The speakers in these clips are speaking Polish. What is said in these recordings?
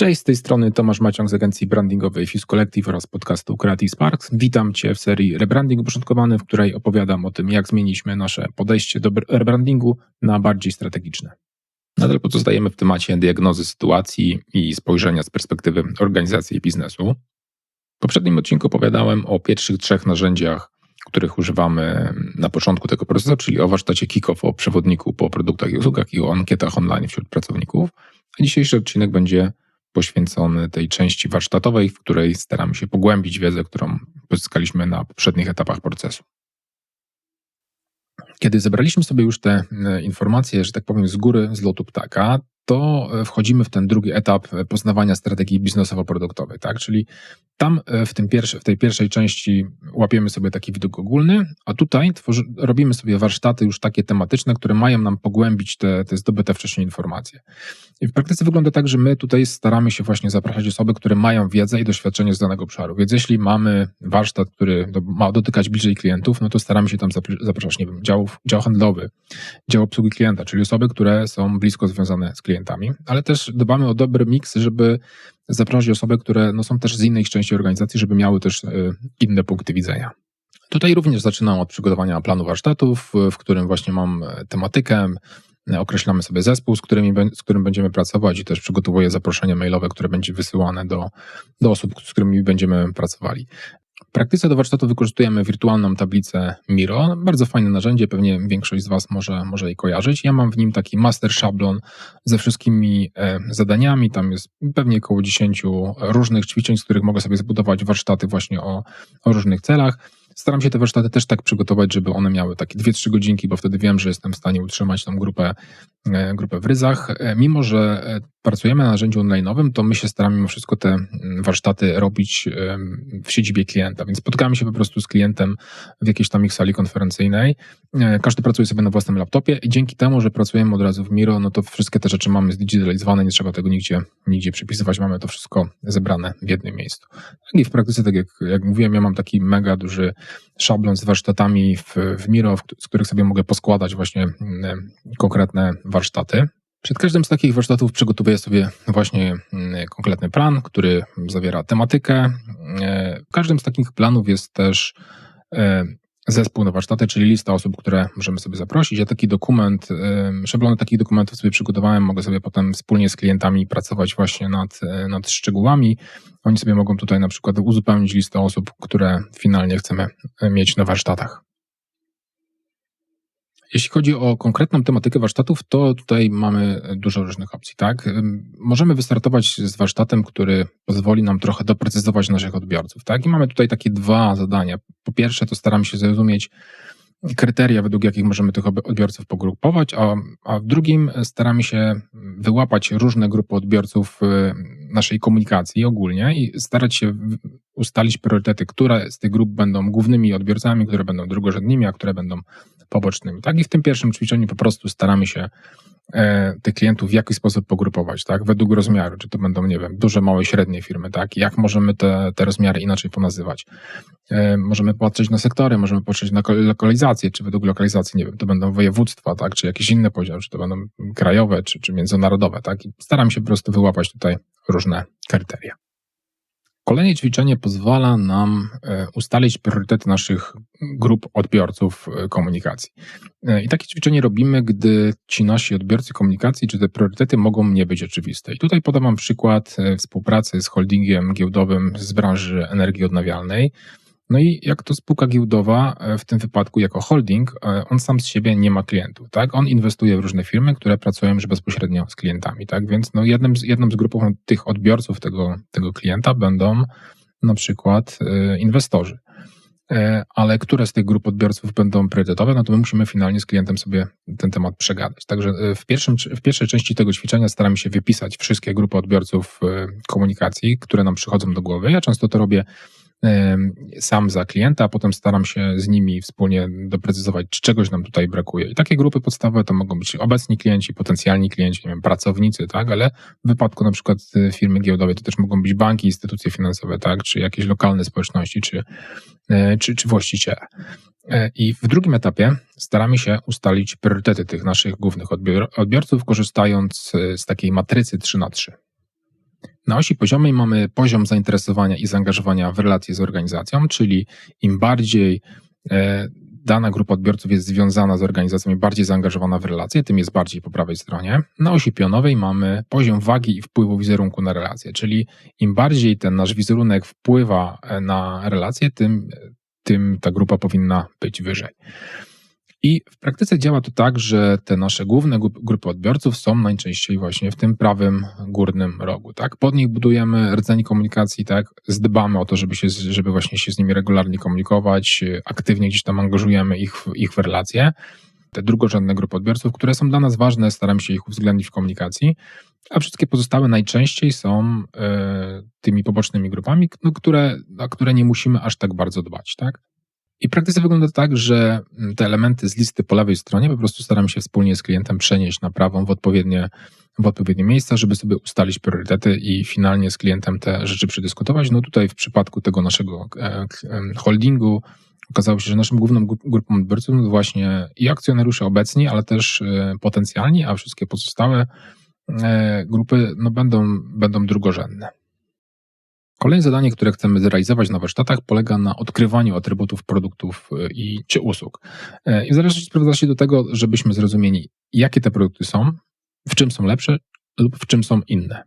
Cześć, z tej strony Tomasz Maciąg z agencji brandingowej Fuse Collective oraz podcastu Creative Sparks. Witam Cię w serii Rebranding Uporządkowany, w której opowiadam o tym, jak zmieniliśmy nasze podejście do rebrandingu na bardziej strategiczne. Nadal pozostajemy w temacie diagnozy sytuacji i spojrzenia z perspektywy organizacji i biznesu. W poprzednim odcinku opowiadałem o pierwszych trzech narzędziach, których używamy na początku tego procesu, czyli o warsztacie kick-off, o przewodniku po produktach i usługach i o ankietach online wśród pracowników. A dzisiejszy odcinek będzie poświęcony tej części warsztatowej, w której staramy się pogłębić wiedzę, którą pozyskaliśmy na poprzednich etapach procesu. Kiedy zebraliśmy sobie już te e, informacje, że tak powiem, z góry, z lotu ptaka, to e, wchodzimy w ten drugi etap e, poznawania strategii biznesowo-produktowej, tak? Czyli tam e, w, tym pierwszy, w tej pierwszej części łapiemy sobie taki widok ogólny, a tutaj tworzy, robimy sobie warsztaty już takie tematyczne, które mają nam pogłębić te, te zdobyte wcześniej informacje. I w praktyce wygląda tak, że my tutaj staramy się właśnie zapraszać osoby, które mają wiedzę i doświadczenie z danego obszaru. Więc jeśli mamy warsztat, który ma dotykać bliżej klientów, no to staramy się tam zapraszać, nie wiem, dział, dział handlowy, dział obsługi klienta, czyli osoby, które są blisko związane z klientami, ale też dbamy o dobry miks, żeby zaprosić osoby, które no, są też z innej części organizacji, żeby miały też y, inne punkty widzenia. Tutaj również zaczynam od przygotowania planu warsztatów, w którym właśnie mam e, tematykę, e, określamy sobie zespół, z, którymi, z którym będziemy pracować i też przygotowuję zaproszenie mailowe, które będzie wysyłane do, do osób, z którymi będziemy pracowali. W praktyce do warsztatu wykorzystujemy wirtualną tablicę Miro. Bardzo fajne narzędzie, pewnie większość z Was może, może jej kojarzyć. Ja mam w nim taki master szablon ze wszystkimi e, zadaniami. Tam jest pewnie około 10 różnych ćwiczeń, z których mogę sobie zbudować warsztaty właśnie o, o różnych celach. Staram się te warsztaty też tak przygotować, żeby one miały takie 2-3 godzinki, bo wtedy wiem, że jestem w stanie utrzymać tą grupę, e, grupę w ryzach. E, mimo, że pracujemy na narzędziu online'owym, to my się staramy mimo wszystko te mm, warsztaty robić w siedzibie klienta, więc spotykamy się po prostu z klientem w jakiejś tam ich sali konferencyjnej. Każdy pracuje sobie na własnym laptopie i dzięki temu, że pracujemy od razu w Miro, no to wszystkie te rzeczy mamy zdigitalizowane, nie trzeba tego nigdzie, nigdzie przypisywać, mamy to wszystko zebrane w jednym miejscu. I w praktyce, tak jak, jak mówiłem, ja mam taki mega duży szablon z warsztatami w, w Miro, z których sobie mogę poskładać właśnie mm, konkretne warsztaty. Przed każdym z takich warsztatów przygotowuję sobie właśnie mm, konkretny plan, który zawiera tematykę. E, w każdym z takich planów jest też e, zespół na warsztaty, czyli lista osób, które możemy sobie zaprosić. Ja taki dokument, szablony takich dokumentów sobie przygotowałem, mogę sobie potem wspólnie z klientami pracować właśnie nad, e, nad szczegółami. Oni sobie mogą tutaj na przykład uzupełnić listę osób, które finalnie chcemy e, mieć na warsztatach. Jeśli chodzi o konkretną tematykę warsztatów, to tutaj mamy dużo różnych opcji, tak? Możemy wystartować z warsztatem, który pozwoli nam trochę doprecyzować naszych odbiorców, tak? I mamy tutaj takie dwa zadania. Po pierwsze, to staramy się zrozumieć kryteria, według jakich możemy tych odbiorców pogrupować, a, a w drugim staramy się wyłapać różne grupy odbiorców naszej komunikacji ogólnie i starać się ustalić priorytety, które z tych grup będą głównymi odbiorcami, które będą drugorzędnymi, a które będą pobocznymi. Tak i w tym pierwszym ćwiczeniu po prostu staramy się e, tych klientów w jakiś sposób pogrupować, tak, według rozmiaru, czy to będą, nie wiem, duże, małe, średnie firmy, tak, jak możemy te, te rozmiary inaczej ponazywać. E, możemy patrzeć na sektory, możemy patrzeć na lokalizację, czy według lokalizacji, nie wiem, to będą województwa, tak, czy jakieś inne podziały, czy to będą krajowe, czy, czy międzynarodowe, tak, i staram się po prostu wyłapać tutaj różne kryteria. Kolejne ćwiczenie pozwala nam e, ustalić priorytety naszych grup odbiorców e, komunikacji. E, I takie ćwiczenie robimy, gdy ci nasi odbiorcy komunikacji, czy te priorytety mogą nie być oczywiste. I tutaj podam Wam przykład współpracy z holdingiem giełdowym z branży energii odnawialnej, no i jak to spółka giełdowa, e, w tym wypadku jako holding, e, on sam z siebie nie ma klientów, tak? On inwestuje w różne firmy, które pracują już bezpośrednio z klientami, tak? Więc no jednym z, jedną z grup tych odbiorców tego, tego klienta będą na przykład e, inwestorzy. Ale które z tych grup odbiorców będą priorytetowe, no to my musimy finalnie z klientem sobie ten temat przegadać. Także w, pierwszym, w pierwszej części tego ćwiczenia staramy się wypisać wszystkie grupy odbiorców komunikacji, które nam przychodzą do głowy. Ja często to robię sam za klienta, a potem staram się z nimi wspólnie doprecyzować, czy czegoś nam tutaj brakuje. I takie grupy podstawowe to mogą być obecni klienci, potencjalni klienci, nie wiem, pracownicy, tak, ale w wypadku na przykład y, firmy giełdowej to też mogą być banki, instytucje finansowe, tak, czy jakieś lokalne społeczności, czy, e, czy, czy właściciele. E, I w drugim etapie staramy się ustalić priorytety tych naszych głównych odbiorców, korzystając z takiej matrycy 3 na 3 Na osi poziomej mamy poziom zainteresowania i zaangażowania w relacje z organizacją, czyli im bardziej e, dana grupa odbiorców jest związana z organizacją i bardziej zaangażowana w relacje, tym jest bardziej po prawej stronie. Na osi pionowej mamy poziom wagi i wpływu wizerunku na relacje, czyli im bardziej ten nasz wizerunek wpływa e, na relacje, tym, tym ta grupa powinna być wyżej. I w praktyce działa to tak, że te nasze główne grupy odbiorców są najczęściej właśnie w tym prawym górnym rogu. Tak? Pod nich budujemy rdzeń komunikacji, tak? zdbamy o to, żeby, się, żeby właśnie się z nimi regularnie komunikować, aktywnie gdzieś tam angażujemy ich, ich w relacje. Te drugorzędne grupy odbiorców, które są dla nas ważne, staramy się ich uwzględnić w komunikacji, a wszystkie pozostałe najczęściej są y, tymi pobocznymi grupami, no, które, na które nie musimy aż tak bardzo dbać. Tak? I praktyce wygląda tak, że mm, te elementy z listy po lewej stronie po prostu staramy się wspólnie z klientem przenieść na prawą w odpowiednie, w odpowiednie miejsca, żeby sobie ustalić priorytety i finalnie z klientem te rzeczy przedyskutować. No tutaj w przypadku tego naszego e, holdingu okazało się, że naszym główną grupą odbiorców to właśnie i akcjonariusze obecni, ale też e, potencjalni, a wszystkie pozostałe e, grupy no będą, będą drugorzędne. Kolejne zadanie, które chcemy zrealizować na warsztatach, polega na odkrywaniu atrybutów produktów y, i czy usług. Y, I w zależności sprowadza się do tego, żebyśmy zrozumieli, jakie te produkty są, w czym są lepsze lub w czym są inne.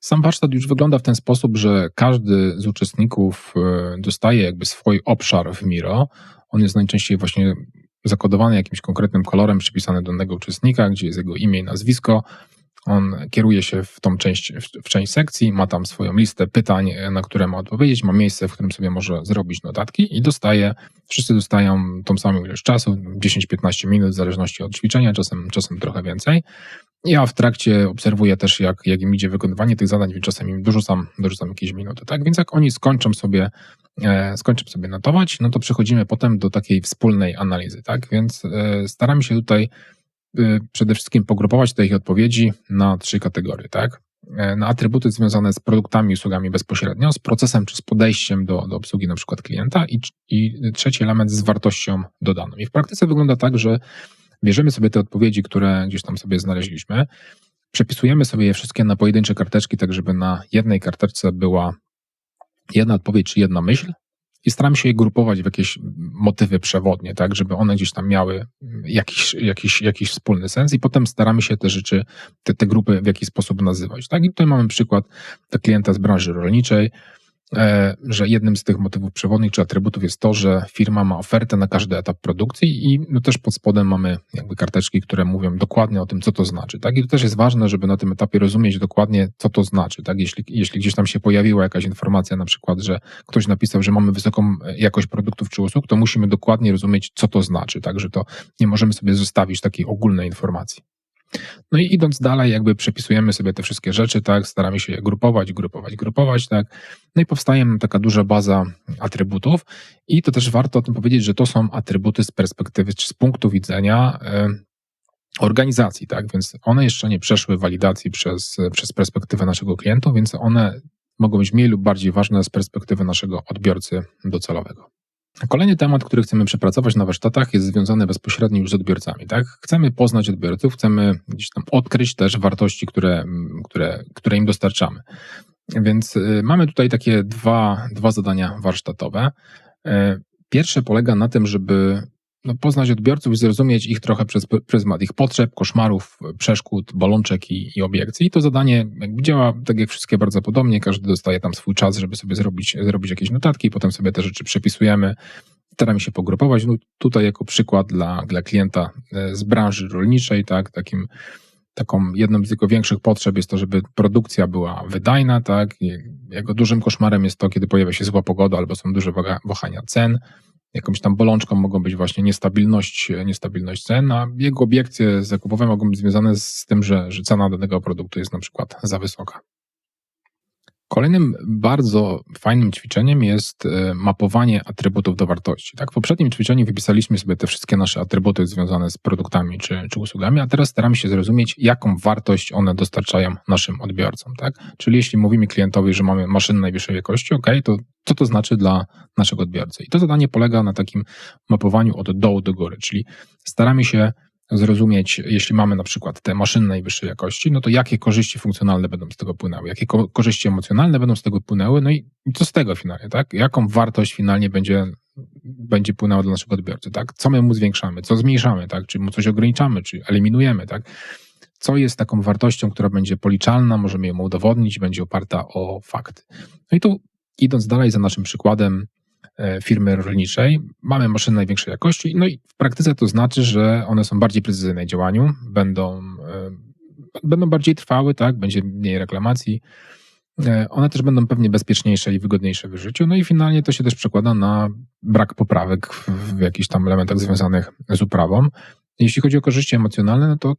Sam warsztat już wygląda w ten sposób, że każdy z uczestników y, dostaje jakby swój obszar w Miro. On jest najczęściej właśnie zakodowany jakimś konkretnym kolorem przypisany do danego uczestnika, gdzie jest jego imię i nazwisko. On kieruje się w tą część, w, część sekcji, ma tam swoją listę pytań, na które ma odpowiedzieć, ma miejsce, w którym sobie może zrobić notatki i dostaje, wszyscy dostają tą samą ilość czasu, 10-15 minut w zależności od ćwiczenia, czasem, czasem trochę więcej. Ja w trakcie obserwuję też, jak, jak im idzie wykonywanie tych zadań, więc czasem im dorzucam, dorzucam jakieś minuty, tak? Więc jak oni skończą sobie, e, skończą sobie notować, no to przechodzimy potem do takiej wspólnej analizy, tak? Więc e, staramy się tutaj przede wszystkim pogrupować te ich odpowiedzi na trzy kategorie, tak? E, na atrybuty związane z produktami i usługami bezpośrednio, z procesem czy z podejściem do, do obsługi na przykład klienta i, i trzeci element z wartością dodaną. I w praktyce wygląda tak, że bierzemy sobie te odpowiedzi, które gdzieś tam sobie znaleźliśmy, przepisujemy sobie je wszystkie na pojedyncze karteczki, tak żeby na jednej karteczce była jedna odpowiedź czy jedna myśl, i staram się je grupować w jakieś motywy przewodnie, tak, żeby one gdzieś tam miały jakiś, jakiś, jakiś wspólny sens i potem staramy się te rzeczy, te, te grupy w jakiś sposób nazywać. Tak? I tutaj mamy przykład klienta z branży rolniczej, że jednym z tych motywów przewodnich czy atrybutów jest to, że firma ma ofertę na każdy etap produkcji i no też pod spodem mamy jakby karteczki, które mówią dokładnie o tym, co to znaczy. Tak? I to też jest ważne, żeby na tym etapie rozumieć dokładnie, co to znaczy. Tak? Jeśli, jeśli gdzieś tam się pojawiła jakaś informacja, na przykład, że ktoś napisał, że mamy wysoką jakość produktów czy usług, to musimy dokładnie rozumieć, co to znaczy. Tak? Że to nie możemy sobie zostawić takiej ogólnej informacji. No i idąc dalej, jakby przepisujemy sobie te wszystkie rzeczy, tak, staramy się je grupować, grupować, grupować, tak. No i powstaje nam taka duża baza atrybutów i to też warto o tym powiedzieć, że to są atrybuty z perspektywy czy z punktu widzenia y, organizacji, tak, więc one jeszcze nie przeszły walidacji przez, przez perspektywę naszego klienta, więc one mogą być mniej lub bardziej ważne z perspektywy naszego odbiorcy docelowego. Kolejny temat, który chcemy przepracować na warsztatach, jest związany bezpośrednio już z odbiorcami. Tak? Chcemy poznać odbiorców, chcemy gdzieś tam odkryć też wartości, które, które, które im dostarczamy. Więc y, mamy tutaj takie dwa, dwa zadania warsztatowe. Y, pierwsze polega na tym, żeby no, poznać odbiorców i zrozumieć ich trochę przez pryzmat ich potrzeb, koszmarów, przeszkód, bolączek i, i obiekcji. I to zadanie działa tak jak wszystkie bardzo podobnie. Każdy dostaje tam swój czas, żeby sobie zrobić, zrobić jakieś notatki, potem sobie te rzeczy przepisujemy. Staramy się pogrupować. No, tutaj jako przykład dla, dla klienta e, z branży rolniczej, tak, takim taką jedną z jego większych potrzeb jest to, żeby produkcja była wydajna, tak? Jego dużym koszmarem jest to, kiedy pojawia się zła pogoda albo są duże wahania cen jakąś tam bolączką mogą być właśnie niestabilność, niestabilność cen, a jego obiekcje zakupowe mogą być związane z tym, że, że cena danego produktu jest na przykład za wysoka. Kolejnym bardzo fajnym ćwiczeniem jest e, mapowanie atrybutów do wartości. Tak, w poprzednim ćwiczeniu wypisaliśmy sobie te wszystkie nasze atrybuty związane z produktami czy, czy usługami, a teraz staramy się zrozumieć, jaką wartość one dostarczają naszym odbiorcom. Tak? Czyli jeśli mówimy klientowi, że mamy maszynę najwyższej jakości, ok, to co to znaczy dla naszego odbiorcy? I to zadanie polega na takim mapowaniu od dołu do góry, czyli staramy się zrozumieć, jeśli mamy na przykład te maszyny najwyższej jakości, no to jakie korzyści funkcjonalne będą z tego płynęły, jakie ko korzyści emocjonalne będą z tego płynęły, no i co z tego finalnie, tak? Jaką wartość finalnie będzie, będzie płynęła dla naszego odbiorcy, tak? Co my mu zwiększamy, co zmniejszamy, tak? Czy mu coś ograniczamy, czy eliminujemy, tak? Co jest taką wartością, która będzie policzalna, możemy ją udowodnić, będzie oparta o fakty. No i tu idąc dalej za naszym przykładem, firmy rolniczej. Mamy maszyny największej jakości, no i w praktyce to znaczy, że one są bardziej precyzyjne w działaniu, będą, e, będą bardziej trwały, tak, będzie mniej reklamacji. E, one też będą pewnie bezpieczniejsze i wygodniejsze w życiu. No i finalnie to się też przekłada na brak poprawek w jakichś tam elementach związanych z uprawą. Jeśli chodzi o korzyści emocjonalne, no to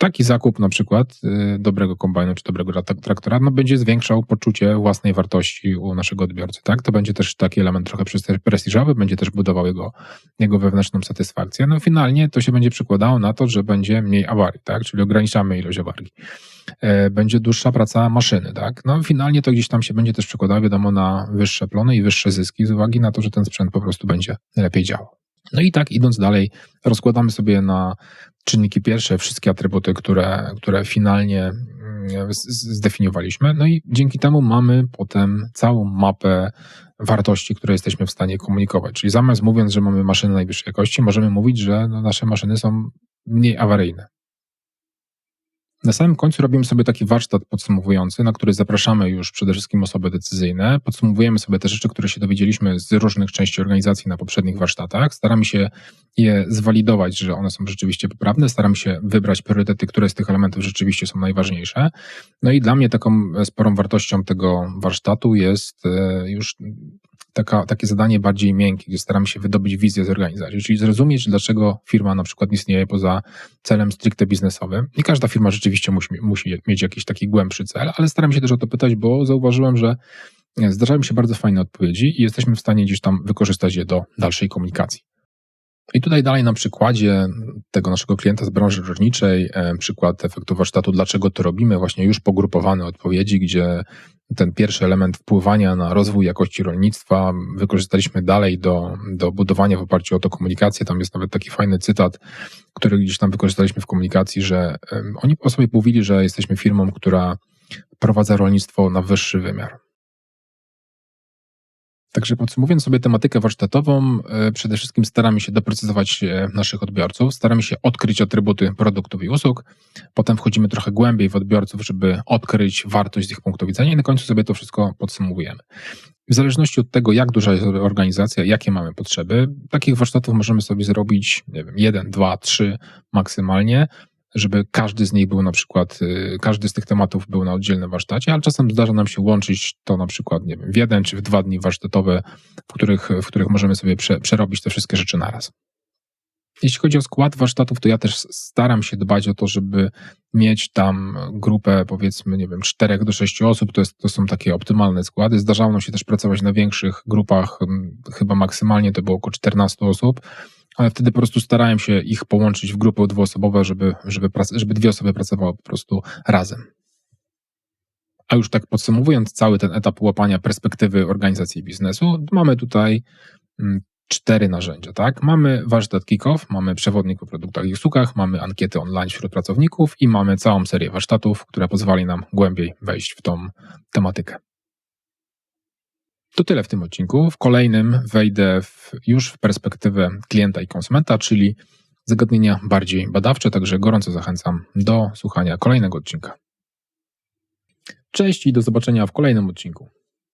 taki zakup na przykład y, dobrego kombajnu czy dobrego traktora no będzie zwiększał poczucie własnej wartości u naszego odbiorcy. Tak? To będzie też taki element trochę prestiżowy, będzie też budował jego, jego wewnętrzną satysfakcję. No finalnie to się będzie przekładało na to, że będzie mniej awarii, tak? czyli ograniczamy ilość awarii. E, będzie dłuższa praca maszyny. Tak? No finalnie to gdzieś tam się będzie też przekładało wiadomo na wyższe plony i wyższe zyski z uwagi na to, że ten sprzęt po prostu będzie lepiej działał. No i tak idąc dalej, rozkładamy sobie na czynniki pierwsze wszystkie atrybuty, które, które finalnie mm, zdefiniowaliśmy. No i dzięki temu mamy potem całą mapę wartości, które jesteśmy w stanie komunikować. Czyli zamiast mówiąc, że mamy maszyny najwyższej jakości, możemy mówić, że no nasze maszyny są mniej awaryjne. Na samym końcu robimy sobie taki warsztat podsumowujący, na który zapraszamy już przede wszystkim osoby decyzyjne. Podsumowujemy sobie te rzeczy, które się dowiedzieliśmy z różnych części organizacji na poprzednich warsztatach. Staramy się je zwalidować, że one są rzeczywiście poprawne. Staramy się wybrać priorytety, które z tych elementów rzeczywiście są najważniejsze. No i dla mnie taką sporą wartością tego warsztatu jest e, już taka, takie zadanie bardziej miękkie, gdzie staramy się wydobyć wizję z organizacji, czyli zrozumieć, dlaczego firma na przykład istnieje poza celem stricte biznesowym. I każda firma rzeczywiście musi, musi mieć jakiś taki głębszy cel, ale staram się też o to pytać, bo zauważyłem, że zdarzają mi się bardzo fajne odpowiedzi i jesteśmy w stanie gdzieś tam wykorzystać je do dalszej komunikacji. I tutaj dalej na przykładzie tego naszego klienta z branży rolniczej, e, przykład efektu warsztatu, dlaczego to robimy, właśnie już pogrupowane odpowiedzi, gdzie ten pierwszy element wpływania na rozwój jakości rolnictwa wykorzystaliśmy dalej do, do budowania w oparciu o to komunikację. Tam jest nawet taki fajny cytat, który gdzieś tam wykorzystaliśmy w komunikacji, że oni o sobie mówili, że jesteśmy firmą, która prowadza rolnictwo na wyższy wymiar. Także podsumowując sobie tematykę warsztatową, e, przede wszystkim staramy się doprecyzować e, naszych odbiorców, staramy się odkryć atrybuty produktów i usług, potem wchodzimy trochę głębiej w odbiorców, żeby odkryć wartość z ich punktu widzenia i na końcu sobie to wszystko podsumowujemy. W zależności od tego, jak duża jest organizacja, jakie mamy potrzeby, takich warsztatów możemy sobie zrobić, nie wiem, jeden, dwa, trzy maksymalnie, żeby każdy z nich był na przykład, y, każdy z tych tematów był na oddzielnym warsztacie, ale czasem zdarza nam się łączyć to na przykład, nie wiem, w jeden czy w dwa dni warsztatowe, w których, w których możemy sobie prze, przerobić te wszystkie rzeczy naraz. Jeśli chodzi o skład warsztatów, to ja też staram się dbać o to, żeby mieć tam grupę, powiedzmy, nie wiem, czterech do sześciu osób. To, jest, to są takie optymalne składy. Zdarzało nam się też pracować na większych grupach, chyba maksymalnie to było około 14 osób wtedy po prostu starałem się ich połączyć w grupy dwuosobowe, żeby, żeby, żeby dwie osoby pracowały po prostu razem. A już tak podsumowując cały ten etap łapania perspektywy organizacji biznesu, mamy tutaj mm, cztery narzędzia, tak? Mamy warsztat kick-off, mamy przewodnik o produktach i usługach, mamy ankiety online wśród pracowników i mamy całą serię warsztatów, która pozwoli nam głębiej wejść w tą tematykę. To tyle w tym odcinku. W kolejnym wejdę w, już w perspektywę klienta i konsumenta, czyli zagadnienia bardziej badawcze, także gorąco zachęcam do słuchania kolejnego odcinka. Cześć i do zobaczenia w kolejnym odcinku.